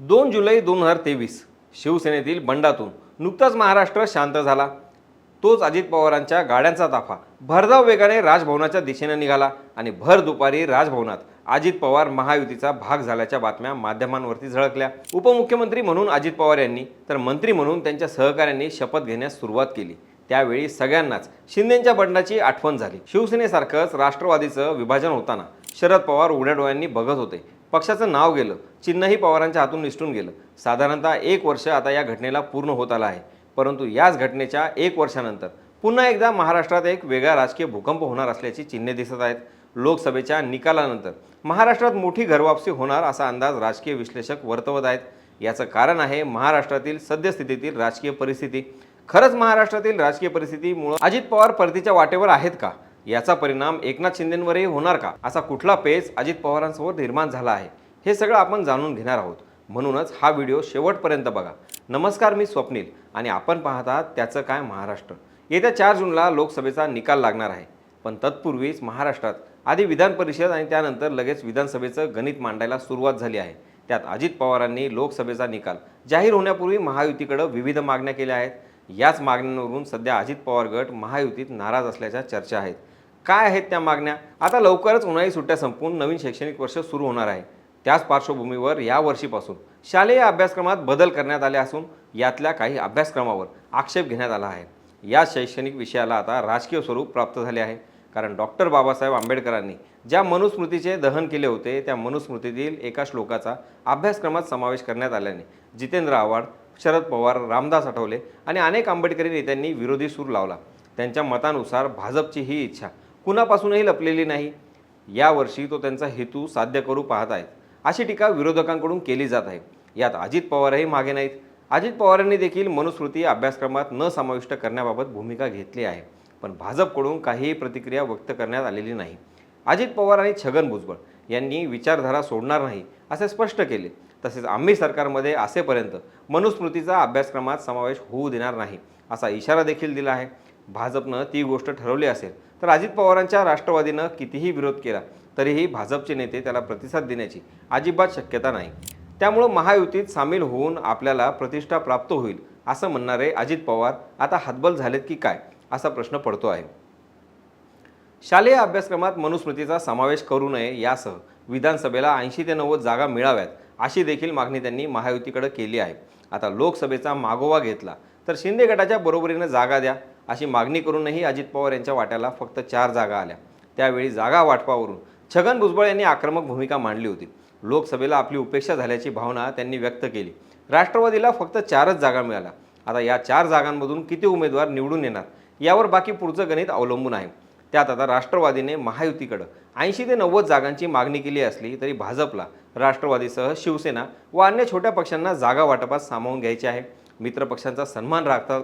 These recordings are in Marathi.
दोन जुलै दोन हजार तेवीस शिवसेनेतील बंडातून नुकताच महाराष्ट्र शांत झाला. तोच अजित पवारांच्या गाड्यांचा ताफा. भरधाव वेगाने राजभवनाच्या दिशेने निघाला आणि भर दुपारी राजभवनात अजित पवार महायुतीचा भाग झाल्याच्या बातम्या माध्यमांवरती झळकल्या. उपमुख्यमंत्री म्हणून अजित पवार यांनी तर मंत्री म्हणून त्यांच्या सहकाऱ्यांनी शपथ घेण्यास सुरुवात केली. त्यावेळी सगळ्यांनाच शिंदेच्या बंडाची आठवण झाली. शिवसेनेसारखंच राष्ट्रवादीचं विभाजन होताना शरद पवार उघड्या डोळ्यांनी बघत होते. पक्षाचं नाव गेलं चिन्हही पवारांच्या हातून निसटून गेलं. साधारणतः एक वर्ष आता या घटनेला पूर्ण होत आलं आहे. परंतु याच घटनेच्या एक वर्षानंतर पुन्हा एकदा महाराष्ट्रात एक वेगळा राजकीय भूकंप होणार असल्याची चिन्हे दिसत आहेत. लोकसभेच्या निकालानंतर महाराष्ट्रात मोठी घरवापसी होणार असा अंदाज राजकीय विश्लेषक वर्तवत आहेत. याचं कारण आहे महाराष्ट्रातील सद्यस्थितीतील राजकीय परिस्थिती. खरंच महाराष्ट्रातील राजकीय परिस्थितीमुळं अजित पवार परतीच्या वाटेवर आहेत का? याचा परिणाम एकनाथ शिंदेंवरही होणार का? असा कुठला पेच अजित पवारांसमोर निर्माण झाला आहे? हे सगळं आपण जाणून घेणार आहोत. म्हणूनच हा व्हिडिओ शेवटपर्यंत बघा. नमस्कार मी स्वप्नील आणि आपण पाहत आहात त्याचं काय महाराष्ट्र. येत्या चार जूनला लोकसभेचा निकाल लागणार आहे. पण तत्पूर्वीच महाराष्ट्रात आधी विधान परिषद आणि त्यानंतर लगेच विधानसभेचं गणित मांडायला सुरुवात झाली आहे. त्यात अजित पवारांनी लोकसभेचा निकाल जाहीर होण्यापूर्वी महायुतीकडं विविध मागण्या केल्या आहेत. याच मागण्यांवरून सध्या अजित पवार गट महायुतीत नाराज असल्याच्या चर्चा आहेत. काय आहेत त्या मागण्या? आता लवकरच उन्हाळी सुट्ट्या संपून नवीन शैक्षणिक वर्ष सुरू होणार आहे. त्याच पार्श्वभूमीवर या वर्षीपासून शालेय अभ्यासक्रमात बदल करण्यात आले असून यातल्या काही अभ्यासक्रमावर आक्षेप घेण्यात आला आहे. या शैक्षणिक विषयाला आता राजकीय स्वरूप प्राप्त झाले आहे. कारण डॉक्टर बाबासाहेब आंबेडकरांनी ज्या मनुस्मृतीचे दहन केले होते त्या मनुस्मृतीतील एका श्लोकाचा अभ्यासक्रमात समावेश करण्यात आल्याने जितेंद्र आव्हाड शरद पवार रामदास आठवले आणि अनेक आंबेडकरी नेत्यांनी विरोधी सूर लावला. त्यांच्या मतानुसार भाजपची ही इच्छा कुणापासूनही लपलेली नाही. यावर्षी तो त्यांचा हेतू साध्य करू पाहत आहेत. अशी टीका विरोधकांकडून केली जात आहे. यात अजित पवारही मागे नाहीत. अजित पवारांनी देखील मनुस्मृती अभ्यासक्रमात न समाविष्ट करण्याबाबत भूमिका घेतली आहे. पण भाजपकडून काहीही प्रतिक्रिया व्यक्त करण्यात आलेली नाही. अजित पवार आणि छगन भुजबळ यांनी विचारधारा सोडणार नाही असे स्पष्ट केले. तसेच आम्ही सरकारमध्ये असेपर्यंत मनुस्मृतीचा अभ्यासक्रमात समावेश होऊ देणार नाही असा इशारा देखील दिला आहे. भाजपनं ती गोष्ट ठरवली असेल तर अजित पवारांच्या राष्ट्रवादीनं कितीही विरोध केला तरीही भाजपचे नेते त्याला प्रतिसाद देण्याची अजिबात शक्यता नाही. त्यामुळं महायुतीत सामील होऊन आपल्याला प्रतिष्ठा प्राप्त होईल असं म्हणणारे अजित पवार आता हातबल झालेत की काय असा प्रश्न पडतो आहे. शालेय अभ्यासक्रमात मनुस्मृतीचा समावेश करू नये यासह विधानसभेला ऐंशी ते नव्वद जागा मिळाव्यात अशी देखील मागणी त्यांनी महायुतीकडे केली आहे. आता लोकसभेचा मागोवा घेतला तर शिंदे गटाच्या बरोबरीनं जागा द्या अशी मागणी करूनही अजित पवार यांच्या वाट्याला फक्त चार जागा आल्या. त्यावेळी जागा वाटपावरून छगन भुजबळ यांनी आक्रमक भूमिका मांडली होती. लोकसभेला आपली उपेक्षा झाल्याची भावना त्यांनी व्यक्त केली. राष्ट्रवादीला फक्त चारच जागा मिळाल्या. आता या चार जागांमधून किती उमेदवार निवडून येणार यावर बाकी पुढचं गणित अवलंबून आहे. त्यात आता राष्ट्रवादीने महायुतीकडं ऐंशी ते नव्वद जागांची मागणी केली असली तरी भाजपला राष्ट्रवादीसह शिवसेना व अन्य छोट्या पक्षांना जागा वाटपात सामावून घ्यायची आहे. मित्रपक्षांचा सन्मान राखतात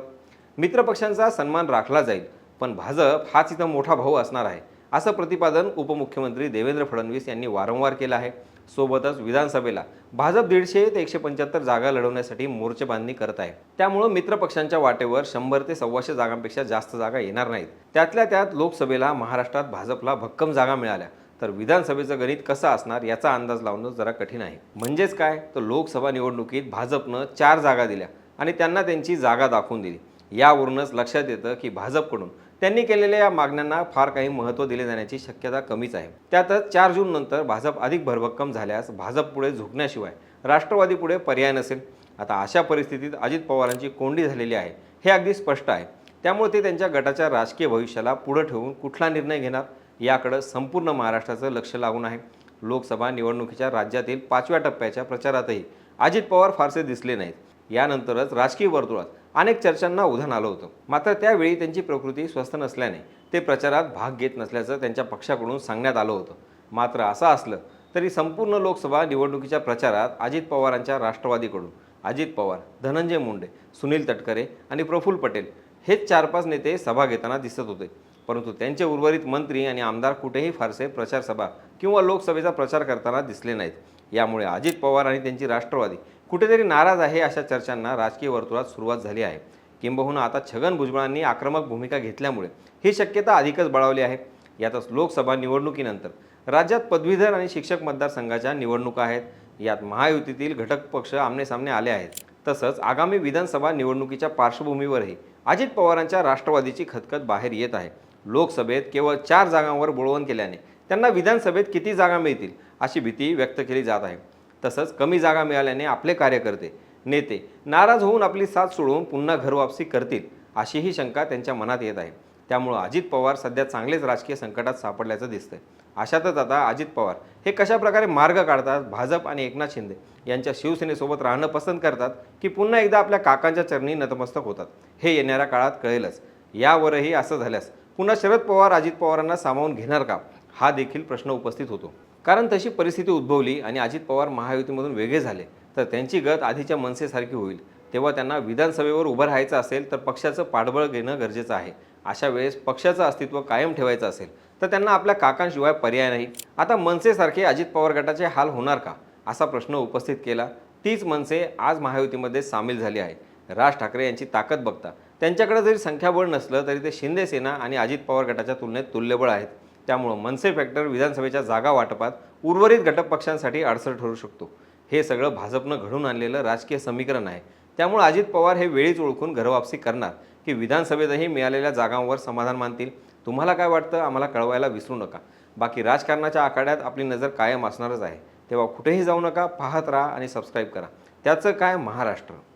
मित्रपक्षांचा सन्मान राखला जाईल पण भाजप हाच इथं मोठा भाऊ असणार आहे असं प्रतिपादन उपमुख्यमंत्री देवेंद्र फडणवीस यांनी वारंवार केलं आहे. सोबतच विधानसभेला भाजप दीडशे ते एकशे पंच्याहत्तर जागा लढवण्यासाठी मोर्चे बांधणी करत आहे. त्यामुळं मित्रपक्षांच्या वाटेवर शंभर ते सव्वाशे जागांपेक्षा जास्त जागा येणार नाहीत. त्यातल्या त्यात लोकसभेला महाराष्ट्रात भाजपला भक्कम जागा मिळाल्या. तर विधानसभेचं गणित कसं असणार याचा अंदाज लावणं जरा कठीण आहे. म्हणजेच काय? तर लोकसभा निवडणुकीत भाजपनं चार जागा दिल्या आणि त्यांना त्यांची जागा दाखवून दिली. यावरूनच लक्षात येतं की भाजपकडून त्यांनी केलेल्या या मागण्यांना फार काही महत्त्व दिले जाण्याची शक्यता कमीच आहे. त्यातच चार जून नंतर भाजप अधिक भरभक्कम झाल्यास भाजप पुढे झुकण्याशिवाय राष्ट्रवादी पुढे पर्याय नसेल. आता अशा परिस्थितीत अजित पवारांची कोंडी झालेली आहे हे अगदी स्पष्ट आहे. त्यामुळे ते त्यांच्या गटाच्या राजकीय भविष्याला पुढं ठेवून कुठला निर्णय घेणार याकडं संपूर्ण महाराष्ट्राचं लक्ष लागून आहे. लोकसभा निवडणुकीच्या राज्यातील पाचव्या टप्प्याच्या प्रचारातही अजित पवार फारसे दिसले नाहीत. यानंतरच राजकीय वर्तुळात अनेक चर्चांना उधाण आलं होतं. मात्र त्यावेळी त्यांची प्रकृती स्वस्थ नसल्याने ते प्रचारात भाग घेत नसल्याचं त्यांच्या पक्षाकडून सांगण्यात आलं होतं. मात्र असं असलं तरी संपूर्ण लोकसभा निवडणुकीच्या प्रचारात अजित पवारांच्या राष्ट्रवादीकडून अजित पवार धनंजय मुंडे सुनील तटकरे आणि प्रफुल्ल पटेल हेच चार पाच नेते सभा घेताना दिसत होते. परंतु त्यांचे उर्वरित मंत्री आणि आमदार कुठेही फारसे प्रचारसभा किंवा लोकसभेचा प्रचार करताना दिसले नाहीत. यामुळे अजित पवार आणि त्यांची राष्ट्रवादी कुठेतरी नाराज आहे अशा चर्चांना राजकीय वर्तुळात सुरुवात झाली आहे. किंबहुना आता छगन भुजबळांनी आक्रमक भूमिका घेतल्यामुळे ही शक्यता अधिकच बळावली आहे. यातच लोकसभा निवडणुकीनंतर राज्यात पदवीधर आणि शिक्षक मतदारसंघाच्या निवडणुका आहेत. यात महायुतीतील घटक पक्ष आमनेसामने आले आहेत. तसंच आगामी विधानसभा निवडणुकीच्या पार्श्वभूमीवरही अजित पवारांच्या राष्ट्रवादीची खतखत बाहेर येत आहे. लोकसभेत केवळ चार जागांवर बोळवण केल्याने त्यांना विधानसभेत किती जागा मिळतील अशी भीती व्यक्त केली जात आहे. तसंच कमी जागा मिळाल्याने आपले कार्यकर्ते नेते नाराज होऊन आपली साथ सोडून पुन्हा घरवापसी करतील अशीही शंका त्यांच्या मनात येत आहे. त्यामुळं अजित पवार सध्या चांगलेच राजकीय संकटात सापडल्याचं दिसतंय. अशातच आता अजित पवार हे कशा प्रकारे मार्ग काढतात? भाजप आणि एकनाथ शिंदे यांच्या शिवसेनेसोबत राहणं पसंत करतात की पुन्हा एकदा आपल्या काकांच्या चरणी नतमस्तक होतात? हे येणाऱ्या काळात कळेलच. यावरही असं झाल्यास पुन्हा शरद पवार अजित पवारांना सामावून घेणार का? हा देखील प्रश्न उपस्थित होतो. कारण तशी परिस्थिती उद्भवली आणि अजित पवार महायुतीमधून वेगळे झाले तर त्यांची गत आधीच्या मनसेसारखी होईल. तेव्हा त्यांना विधानसभेवर उभं राहायचं असेल तर पक्षाचं पाठबळ घेणं गरजेचं आहे. अशा वेळेस पक्षाचं अस्तित्व कायम ठेवायचं असेल तर त्यांना आपल्या काकांशिवाय पर्याय नाही. आता मनसेसारखे अजित पवार गटाचे हाल होणार का? असा प्रश्न उपस्थित केला. तीच मनसे आज महायुतीमध्ये सामील झाली आहे. राज ठाकरे यांची ताकद बघता त्यांच्याकडे जरी संख्याबळ नसलं तरी ते शिंदे सेना आणि अजित पवार गटाच्या तुलनेत तुल्यबळ आहेत. त्यामुळं मनसे फॅक्टर विधानसभेच्या जागा वाटपात उर्वरित घटक पक्षांसाठी अडसर ठरू शकतो. हे सगळं भाजपनं घडून आणलेलं राजकीय समीकरण आहे. त्यामुळे अजित पवार हे वेळीच ओळखून घरवापसी करणार की विधानसभेतही मिळालेल्या जागांवर समाधान मानतील. तुम्हाला काय वाटतं? आम्हाला कळवायला विसरू नका. बाकी राजकारणाच्या आखाड्यात आपली नजर कायम असणारच आहे. तेव्हा कुठेही जाऊ नका पाहत राहा आणि सबस्क्राईब करा. त्याचं काय? महाराष्ट्र.